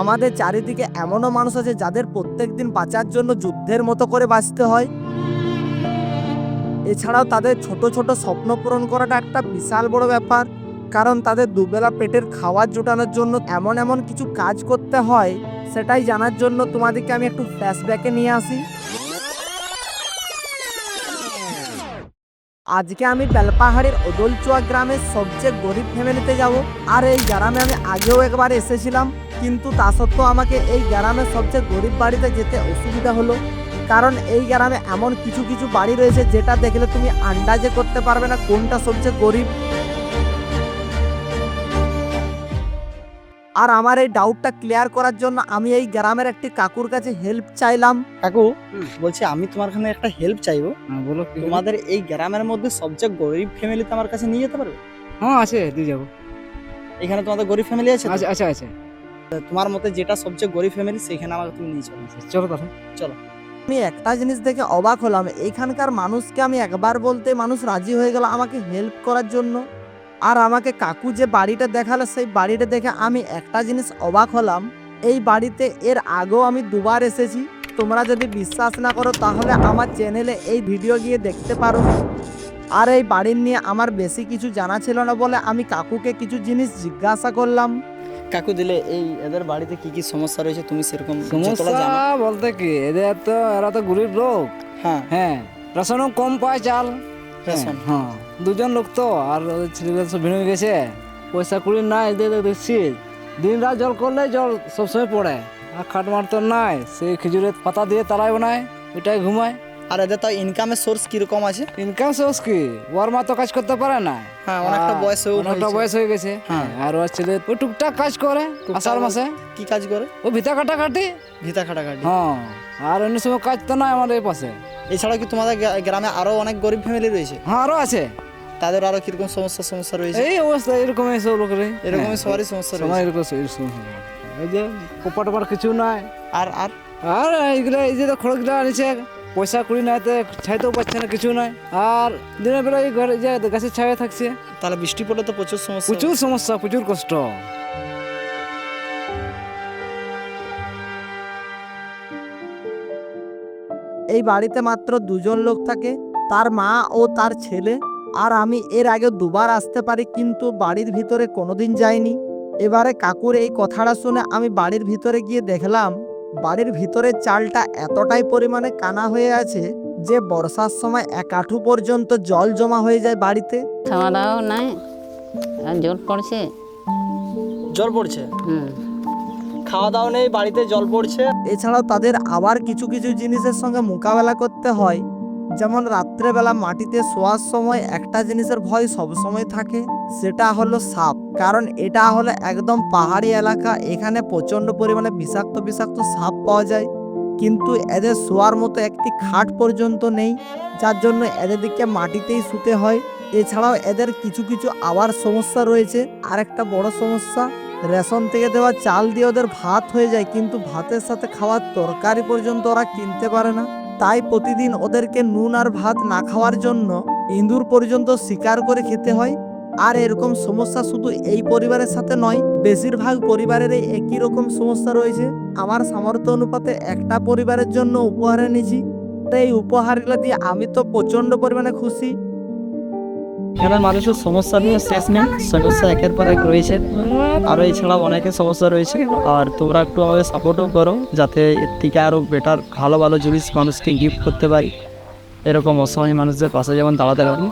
আমাদের চারিদিকে এমনও মানুষ আছে যাদের প্রত্যেক দিন বাঁচার জন্য যুদ্ধের মতো করে বাঁচতে হয়। এছাড়াও তাদের ছোট ছোট স্বপ্ন পূরণ করাটা একটা বিশাল বড় ব্যাপার, কারণ তাদের দুবেলা পেটের খাওয়ার জোটানোর জন্য এমন এমন কিছু কাজ করতে হয়, সেটাই জানার জন্য তোমাদেরকে আমি একটু ফ্ল্যাশব্যাকে নিয়ে আসি। আজকে আমি বেলপাহাড়ির ওদলচুয়া গ্রামের সবচেয়ে গরিব ফ্যামিলিতে যাব। আর এই গ্রামে আমি আগেও একবার এসেছিলাম। কিন্তু তা সত্ত্বেও আমাকে এই গ্রামের সবচেয়ে গরিব বাড়িতে যেতে অসুবিধা হলো। কারণ এই গ্রামে এমন কিছু কিছু বাড়ি রয়েছে যেটা দেখলে তুমি আন্দাজে করতে পারবে না কোনটা সবচেয়ে গরিব। আর আমার এই ডাউটটা ক্লিয়ার করার জন্য আমি এই গ্রামের একটি কাকুর কাছে হেল্প চাইলাম। কাকু বলছি আমি তোমার কাছে একটা হেল্প চাইব। হ্যাঁ বলো তোমাদের এই গ্রামের মধ্যে সবচেয়ে গরিব ফ্যামিলিতে আমার কাছে নিয়ে যেতে পারবে? হ্যাঁ আছে দিয়ে যাব। এখানে তোমাদের গরিব ফ্যামিলি আছে? আচ্ছা আচ্ছা আচ্ছা তোমার মতে যেটা সবচেয়ে গরিব ফ্যামিলি সেখানে আমাকে তুমি নিয়ে চলো। চলো তাহলে। আমি একটা জিনিস দেখে অবাক হলাম এইখানকার মানুষকে আমি একবার বলতে মানুষ রাজি হয়ে গেল আমাকে হেল্প করার জন্য। আর আমাকে কাকু যে বাড়িটা দেখাল সেই বাড়িটা দেখে আমি একটা জিনিস অবাক হলাম। এই বাড়িতে এর আগেও আমি দুবার এসেছি। তোমরা যদি বিশ্বাস না করো তাহলে আমার চ্যানেলে এই ভিডিও গিয়ে দেখতে পারো। আর এই বাড়ির নিয়ে আমার বেশি কিছু জানা ছিল না বলে আমি কাকুকে কিছু জিনিস জিজ্ঞাসা করলাম। কাকু দিলে এই এদের বাড়িতে কি কি সমস্যা রয়েছে তুমি সেরকম সমস্যা জানো? বলতে কি এদের তো এরা তো গরিব লোক। হ্যাঁ। হ্যাঁ রেশনও কম পায় চাল। রেশন। হ্যাঁ দুজন লোক তো আর সব ভিড়ে গেছে। পয়সা কুড়ি নাই এদের দেখছি দিন রাত জল করলে জল সবসময় পড়ে আর খাট মার তো নাই সেই খেজুরের পাতা দিয়ে তারাই বানায় ওইটাই ঘুমায়। আর এদের তো ইনকামের সোর্স কীরকম আছে? ইনকাম সোর্স কি? ওর মা তো কাজ করতে পারে না। হ্যাঁ অনেকটা বয়স হয়েও অনেকটা বয়স হয়ে গেছে। হ্যাঁ। আর ওর ছেলে ওই টুকটাক কাজ করে আষাঢ় মাসে। কি কাজ করে? ও ভিতা কাটা কাটি ভিতা খাটাখাটি হ্যাঁ আর অন্য সময় কাজ তো নাই আমাদের এই পাশে। এছাড়াও কি তোমাদের গ্রামে আরও অনেক গরিব ফ্যামিলি রয়েছে? হ্যাঁ আরও আছে। তাদের আরও কীরকম সমস্যা সমস্যা রয়েছে? এই অবস্থা এরকমই সব লোকের এরকমই সবারই সমস্যা রয়েছে। এরকম এই যে কিছু নাই আর আর? আর এইগুলো এই যে খড়গুলো আনিছে পয়সা কুড়ি নাই তো ছাইতেও পাচ্ছে না কিছু নাই আর দিনের বেলায় ঘরে যে গাছের ছায়া থাকছে তাহলে বৃষ্টি পড়লে তো প্রচুর সমস্যা। প্রচুর সমস্যা প্রচুর কষ্ট। এই বাড়িতে মাত্র দুজন লোক থাকে তার মা ও তার ছেলে। আর আমি এর আগে দুবার আসতে পারি কিন্তু বাড়ির ভিতরে কোনোদিন যাইনি। এবারে কাকুর এই কথাটা শুনে আমি বাড়ির ভিতরে গিয়ে দেখলাম বাড়ির ভিতরে চালটা এতটাই পরিমাণে কানা হয়ে আছে যে বর্ষার সময় এক আঁঠু পর্যন্ত জল জমা হয়ে যায় বাড়িতে। খাওয়া দাওয়াও নাই জল পড়ছে। জল পড়ছে? হুম। খাওয়া দাওয়া নেই বাড়িতে জল পড়ছে। এছাড়াও তাদের আবার কিছু কিছু জিনিসের সঙ্গে মোকাবেলা করতে হয়। যেমন রাত্রেবেলা মাটিতে শোয়ার সময় একটা জিনিসের ভয় সবসময় থাকে, সেটা হলো সাপ। কারণ এটা হলো একদম পাহাড়ি এলাকা, এখানে প্রচণ্ড পরিমাণে বিষাক্ত বিষাক্ত সাপ পাওয়া যায়। কিন্তু এদের শোয়ার মতো একটি খাট পর্যন্ত নেই, যার জন্য এদেরকে মাটিতেই শুতে হয়। এছাড়াও এদের কিছু কিছু আবার সমস্যা রয়েছে। আর একটা বড় সমস্যা, রেশন থেকে দেওয়া চাল দিয়ে ওদের ভাত হয়ে যায়, কিন্তু ভাতের সাথে খাওয়ার তরকারি পর্যন্ত ওরা কিনতে পারে না। তাই প্রতিদিন ওদেরকে নুন আর ভাত না খাওয়ার জন্য ইঁদুর পর্যন্ত শিকার করে খেতে হয়। আর এরকম সমস্যা শুধু এই পরিবারের সাথে নয়, বেশিরভাগ পরিবারের একই রকম সমস্যা রয়েছে। আমার সামর্থ্য অনুপাতে একটা পরিবারের জন্য উপহার এনেছি। তাই উপহারগুলো দিয়ে আমি তো প্রচণ্ড পরিমাণে খুশি। এখানে মানুষের সমস্যা নিয়ে শেষ নেই, সমস্যা একের পর এক রয়েছে। আরও এছাড়াও অনেকের সমস্যা রয়েছে। আর তোমরা একটু আমাদের সাপোর্টও করো, যাতে এর থেকে আরও বেটার ভালো ভালো জিনিস মানুষকে গিফট করতে পারি। এরকম অসহায় মানুষদের পাশে যেমন দাঁড়াতে পারি।